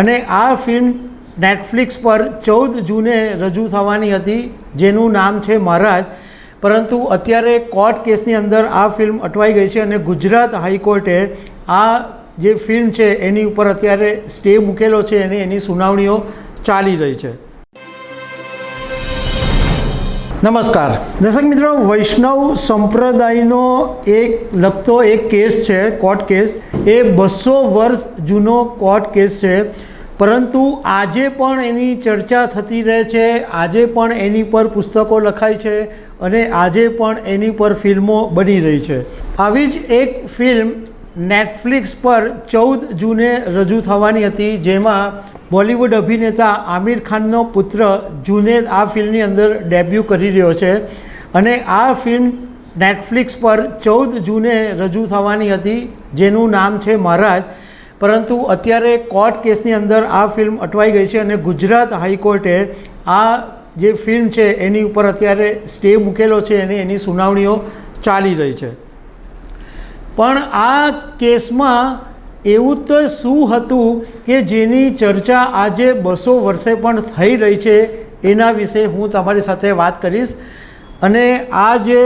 અને આ film Netflix પર ચૌદ જૂને રજૂ થવાની હતી, જેનું નામ છે મહારાજ. પરંતુ અત્યારે કોર્ટ કેસની અંદર આ ફિલ્મ અટવાઈ ગઈ છે અને ગુજરાત હાઈકોર્ટે આ જે ફિલ્મ છે, એની ઉપર અત્યારે સ્ટે મૂકેલો છે અને એની સુનાવણીઓ ચાલી રહી છે. નમસ્કાર. દર્શક મિત્રો, વૈષ્ણવ સંપ્રદાયનો એક લગતો એક કેસ છે, કોર્ટ કેસ. એ બસો વર્ષ જૂનો કોર્ટ કેસ છે. પરંતુ આજે પણ એની ચર્ચા થતી રહે છે, આજે પણ એની પર પુસ્તકો લખાય છે અને આજે પણ એની પર ફિલ્મો બની રહી છે. આવી જ એક ફિલ્મ નેટફ્લિક્સ પર ચૌદ જૂને રજૂ થવાની હતી, જેમાં બોલિવૂડ અભિનેતા આમિર ખાનનો પુત્ર જુનેદ આ ફિલ્મની અંદર ડેબ્યુ કરી રહ્યો છે. અને આ ફિલ્મ નેટફ્લિક્સ પર ચૌદ જૂને રજૂ થવાની હતી, જેનું નામ છે મહારાજ. પરંતુ અત્યારે કોર્ટ કેસની અંદર આ ફિલ્મ અટવાઈ ગઈ છે અને ગુજરાત હાઈકોર્ટે આ જે ફિલ્મ છે, એની ઉપર અત્યારે સ્ટે મૂકેલો છે અને એની સુનાવણીઓ ચાલી રહી છે. પણ આ કેસમાં એવું તો શું હતું કે જેની ચર્ચા આજે બસો વર્ષે પણ થઈ રહી છે એના વિશે હું તમારી સાથે વાત કરીશ. અને આ જે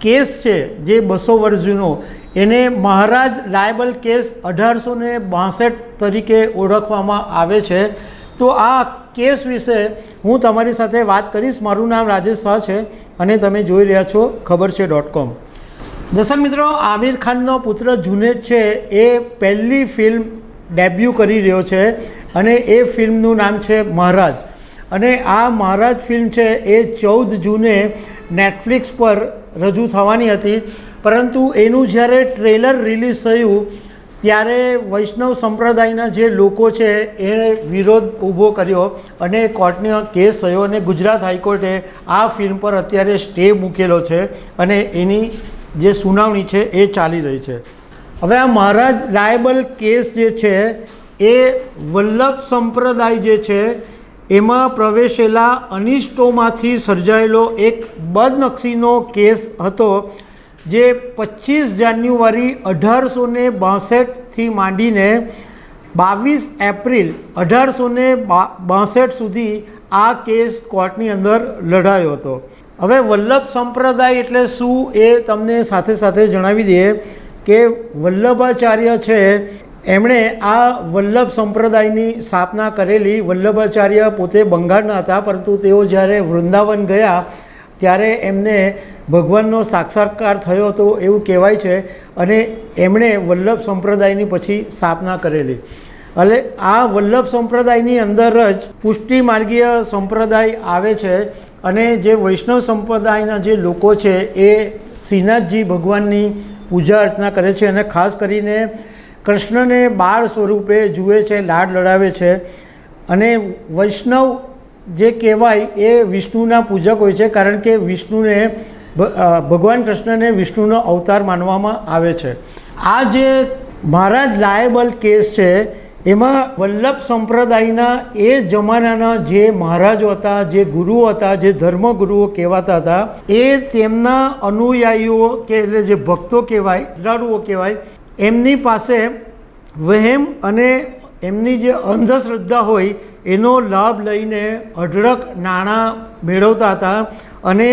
કેસ છે, જે બસો વર્ષ જૂનો, એને મહારાજ લાયબલ કેસ અઢારસો ને બાસઠ તરીકે ઓળખવામાં આવે છે. તો આ કેસ વિશે હું તમારી સાથે વાત કરીશ. મારું નામ રાજેશ શાહ છે અને તમે જોઈ રહ્યા છો ખબર છે ડોટ કોમ. દર્શક મિત્રો, આમિર ખાનનો પુત્ર જુનેદ છે, એ પહેલી ફિલ્મ ડેબ્યુ કરી રહ્યો છે અને એ ફિલ્મનું નામ છે મહારાજ. અને આ મહારાજ ફિલ્મ છે, એ ચૌદ જૂને નેટફ્લિક્સ પર રજૂ થવાની હતી. પરંતુ એનું જ્યારે ટ્રેલર રિલીઝ થયું, ત્યારે વૈષ્ણવ સંપ્રદાયના જે લોકો છે, એ વિરોધ ઊભો કર્યો અને કોર્ટનો કેસ થયો અને ગુજરાત હાઈકોર્ટે આ ફિલ્મ પર અત્યારે સ્ટે મૂકેલો છે અને એની જે સુનાવણી છે એ ચાલી રહી છે. હવે આ મહારાજ લાયબલ કેસ જે છે, એ વલ્લભ સંપ્રદાય જે છે, એમાં પ્રવેશેલા અનિષ્ટોમાંથી સર્જાયેલો એક બદનક્ષીનો કેસ હતો, જે પચીસ જાન્યુઆરી અઢારસો ને બાસઠથી માંડીને બાવીસ એપ્રિલ અઢારસો ને બાસઠ સુધી આ કેસ કોર્ટની અંદર લડાયો હતો. હવે વલ્લભ સંપ્રદાય એટલે શું એ તમને સાથે સાથે જણાવી દઈએ કે વલ્લભાચાર્ય છે, એમણે આ વલ્લભ સંપ્રદાયની સ્થાપના કરેલી. વલ્લભાચાર્ય પોતે બંગાળના હતા, પરંતુ તેઓ જ્યારે વૃંદાવન ગયા, ત્યારે એમને ભગવાનનો સાક્ષાત્કાર થયો હતો એવું કહેવાય છે અને એમણે વલ્લભ સંપ્રદાયની પછી સ્થાપના કરેલી. એટલે આ વલ્લભ સંપ્રદાયની અંદર જ પુષ્ટિ માર્ગીય સંપ્રદાય આવે છે. અને જે વૈષ્ણવ સંપ્રદાયના જે લોકો છે એ શ્રીનાથજી ભગવાનની પૂજા અર્ચના કરે છે અને ખાસ કરીને કૃષ્ણને બાળ સ્વરૂપે જુએ છે, લાડ લડાવે છે. અને વૈષ્ણવ જે કહેવાય એ વિષ્ણુના પૂજક હોય છે કારણ કે વિષ્ણુને ભગવાન કૃષ્ણને વિષ્ણુનો અવતાર માનવામાં આવે છે. આ જે મહારાજ લાયબલ કેસ છે એમાં વલ્લભ સંપ્રદાયના એ જમાનાના જે મહારાજો હતા, જે ગુરુઓ હતા, જે ધર્મગુરુઓ કહેવાતા હતા, એ તેમના અનુયાયીઓ કે એટલે જે ભક્તો કહેવાય, શ્રદ્ધાળુઓ કહેવાય, એમની પાસે વહેમ અને એમની જે અંધશ્રદ્ધા હોય, એનો લાભ લઈને અઢળક નાણાં મેળવતા હતા અને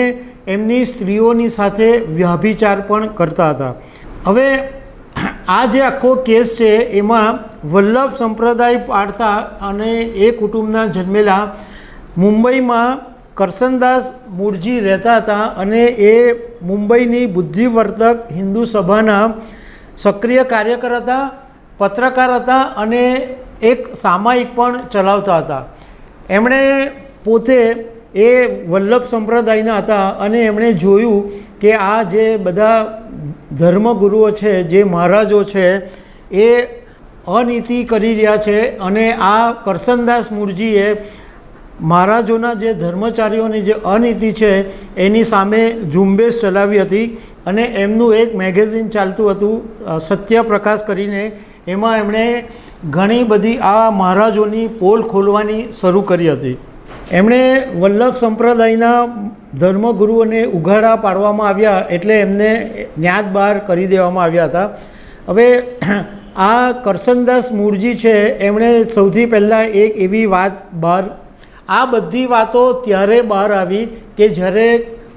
એમની સ્ત્રીઓની સાથે વ્યાભિચાર પણ કરતા હતા. હવે આ જે આખો કેસ છે, એમાં વલ્લભ સંપ્રદાય પાડતા અને એ કુટુંબના જન્મેલા મુંબઈમાં કરસનદાસ મૂળજી રહેતા હતા અને એ મુંબઈની બુદ્ધિવર્ધક હિન્દુ સભાના સક્રિય કાર્યકર હતા, પત્રકાર હતા અને એક સામાયિક પણ ચલાવતા હતા. એમણે પોતે એ વલ્લભ સંપ્રદાયના હતા અને એમણે જોયું કે આ જે બધા ધર્મગુરુઓ છે, જે મહારાજો છે, એ અનીતિ કરી રહ્યા છે અને આ કરસનદાસ મુરજીએ મહારાજોના જે ધર્મચારીઓની જે અનીતિ છે, એની સામે ઝુંબેશ ચલાવી હતી અને એમનું એક મેગેઝિન ચાલતું હતું સત્યપ્રકાશ કરીને. એમાં એમણે ઘણી બધી આ મહારાજોની પોલ ખોલવાની શરૂ કરી હતી. એમણે વલ્લભ સંપ્રદાયના ધર્મગુરુઓને ઉઘાડા પાડવામાં આવ્યા એટલે એમને જ્ઞાત બહાર કરી દેવામાં આવ્યા હતા. હવે આ કરસનદાસ મૂળજી છે, એમણે સૌથી પહેલાં એક એવી વાત બહાર આ બધી વાતો ત્યારે બહાર આવી કે જ્યારે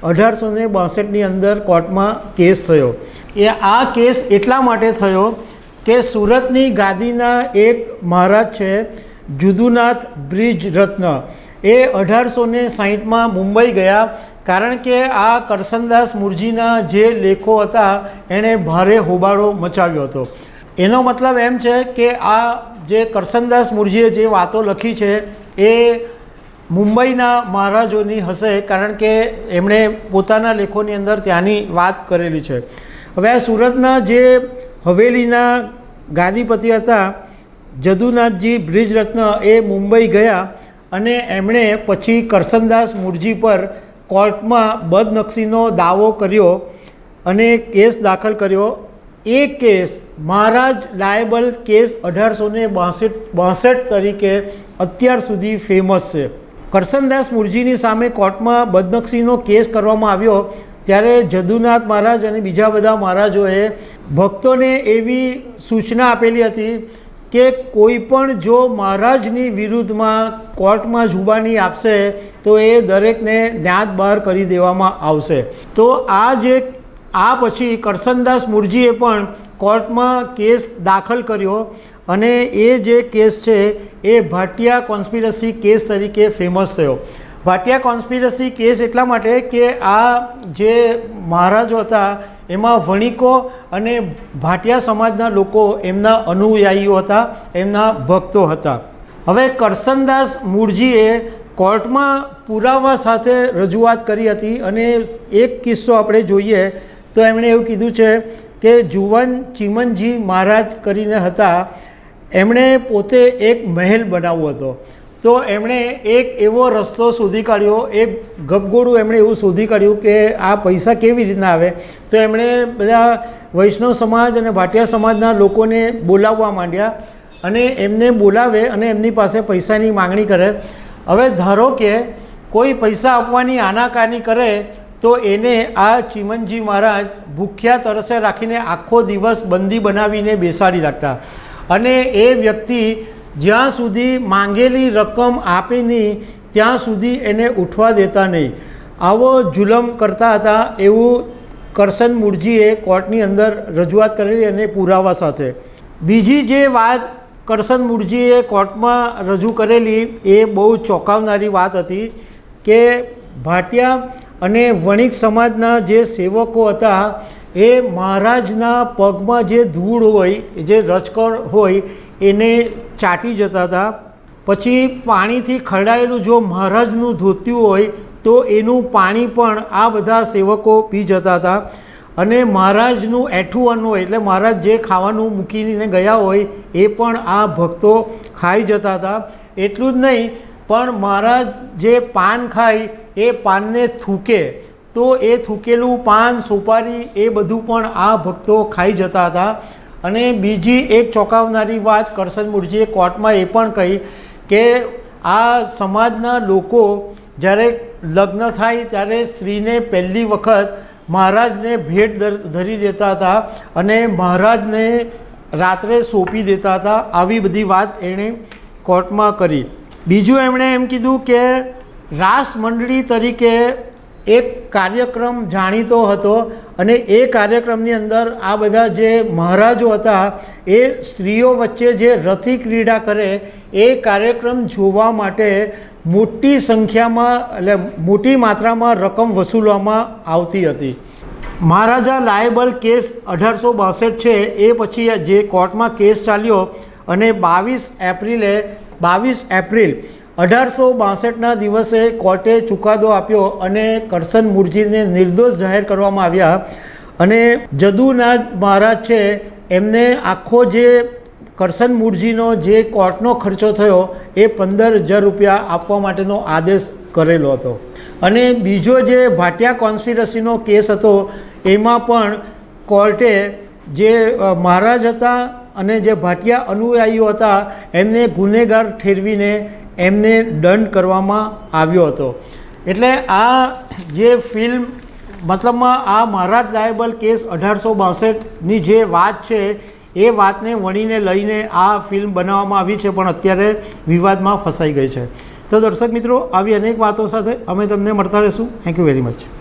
અઢારસો ને બાસઠની અંદર કોર્ટમાં કેસ થયો. એ આ કેસ એટલા માટે થયો કે સુરતની ગાદીના એક મહારાજ છે, જુદુનાથ બ્રિજ રત્ન એ અઢારસો ને સાહીઠમાં મુંબઈ ગયા, કારણ કે આ કરસનદાસ મુરજીના જે લેખો હતા, એણે ભારે હોબાળો મચાવ્યો હતો. એનો મતલબ એમ છે કે આ જે કરસનદાસ મુરજીએ જે વાતો લખી છે એ મુંબઈના મહારાજોની હશે કારણ કે એમણે પોતાના લેખોની અંદર ત્યાંની વાત કરેલી છે. હવે આ સુરતના જે હવેલીના ગાદીપતિ હતા, જદુનાથજી બ્રિજરત્ન એ મુંબઈ ગયા અને એમણે પછી કરસનદાસ મુરજી પર કોર્ટમાં બદનક્ષીનો દાવો કર્યો અને કેસ દાખલ કર્યો. એ કેસ મહારાજ લાયબલ કેસ અઢારસો ને બાસઠ તરીકે અત્યાર સુધી ફેમસ છે. કરસનદાસ મુરજીની સામે કોર્ટમાં બદનક્ષીનો કેસ કરવામાં આવ્યો, ત્યારે જદુનાથ મહારાજ અને બીજા બધા મહારાજોએ ભક્તોને એવી સૂચના આપેલી હતી કે કોઈ પણ જો મહારાજની વિરુદ્ધમાં કોર્ટમાં જુબાની આપશે, તો એ દરેકને જ્ઞાત બહાર કરી દેવામાં આવશે. તો આ જે, આ પછી કરસનદાસ મુરજીએ પણ કોર્ટમાં કેસ દાખલ કર્યો અને એ જે કેસ છે એ ભાટિયા કોન્સ્પિરસી કેસ તરીકે ફેમસ થયો. ભાટિયા કોન્સ્પિરસી કેસ એટલા માટે કે આ જે મહારાજો હતા, એમાં વણિકો અને ભાટિયા સમાજના લોકો એમના અનુયાયીઓ હતા, એમના ભક્તો હતા. હવે કરસનદાસ મૂળજીએ કોર્ટમાં પુરાવા સાથે રજૂઆત કરી હતી અને એક કિસ્સો આપણે જોઈએ તો એમણે એવું કીધું છે કે જુવન ચીમનજી મહારાજ કરીને હતા, એમણે પોતે એક મહેલ બનાવવો હતો. તો એમણે એક એવો રસ્તો શોધી કાઢ્યો, એક ગપગોળું એમણે એવું શોધી કાઢ્યું કે આ પૈસા કેવી રીતના આવે? તો એમણે બધા વૈષ્ણવ સમાજ અને ભાટિયા સમાજના લોકોને બોલાવવા માંડ્યા અને એમને બોલાવે અને એમની પાસે પૈસાની માંગણી કરે. હવે ધારો કે કોઈ પૈસા આપવાની આનાકાની કરે તો એને આ ચીમનજી મહારાજ ભૂખ્યા તરસે રાખીને આખો દિવસ બંદી બનાવીને બેસાડી રાખતા. અને એ વ્યક્તિ જ્યાં સુધી માંગેલી રકમ આપે નહીં, ત્યાં સુધી એને ઉઠવા દેતા નહીં. આવો જુલમ કરતા હતા એવું કરશન મૂળજીએ કોર્ટની અંદર રજૂઆત કરેલી અને પુરાવા સાથે. બીજી જે વાત કરશન મૂળજીએ કોર્ટમાં રજૂ કરેલી એ બહુ ચોંકાવનારી વાત હતી કે ભાટિયા અને વણિક સમાજના જે સેવકો હતા, એ મહારાજના પગમાં જે ધૂળ હોય, જે રજકળ હોય, એને ચાટી જતા હતા. પછી પાણીથી ખરડાયેલું જો મહારાજનું ધોત્યું હોય, તો એનું પાણી પણ આ બધા સેવકો પી જતા હતા. અને મહારાજનું એઠું અન્ન હોય, એટલે મહારાજ જે ખાવાનું મૂકીને ગયા હોય, એ પણ આ ભક્તો ખાઈ જતા હતા. એટલું જ નહીં, પણ મહારાજ જે પાન ખાય એ પાનને થૂકે, તો એ થૂકેલું પાન સોપારી એ બધું પણ આ ભક્તો ખાઈ જતા હતા. અને બીજી એક ચોંકાવનારી વાત કરશન મુરજીએ કોર્ટમાં એ પણ કહી કે આ સમાજના લોકો જ્યારે લગ્ન થાય ત્યારે સ્ત્રીને પહેલી વખત મહારાજને ભેટ ધરી દેતા હતા અને મહારાજને રાત્રે સોંપી દેતા હતા. આવી બધી વાત એણે કોર્ટમાં કરી. બીજું એમણે એમ કીધું કે રાસ મંડળી તરીકે એક કાર્યક્રમ જાણીતો હતો અને એ કાર્યક્રમની અંદર આ બધા જે મહારાજો હતા, એ સ્ત્રીઓ વચ્ચે જે રથી ક્રીડા કરે, એ કાર્યક્રમ જોવા માટે મોટી સંખ્યામાં, એટલે મોટી માત્રામાં રકમ વસૂલવામાં આવતી હતી. મહારાજા લાયબલ કેસ અઢારસો બાસઠ છે, એ પછી જે કોર્ટમાં કેસ ચાલ્યો અને બાવીસ એપ્રિલે, બાવીસ એપ્રિલ અઢારસો બાસઠના દિવસે કોર્ટે ચુકાદો આપ્યો અને કરશન મુરજીને નિર્દોષ જાહેર કરવામાં આવ્યા. અને જદુનાથ મહારાજ છે, એમને આખો જે કરસન મુરજીનો જે કોર્ટનો ખર્ચો થયો, એ પંદર હજાર રૂપિયા આપવા માટેનો આદેશ કરેલો હતો. અને બીજો જે ભાટિયા કોન્સ્પિરસીનો કેસ હતો, એમાં પણ કોર્ટે જે મહારાજ હતા અને જે ભાટિયા અનુયાયીઓ હતા, એમને ગુનેગાર ઠેરવીને એમને દંડ કરવામાં આવ્યો હતો. એટલે આ જે ફિલ્મ મતલબમાં આ મહારાજ લાયબલ કેસ અઢારસો બાસઠની જે વાત છે, એ વાતને વણીને લઈને આ ફિલ્મ બનાવવામાં આવી છે, પણ અત્યારે વિવાદમાં ફસાઈ ગઈ છે. તો દર્શક મિત્રો, આવી અનેક વાતો સાથે અમે તમને મળતા રહીશું. Thank you very much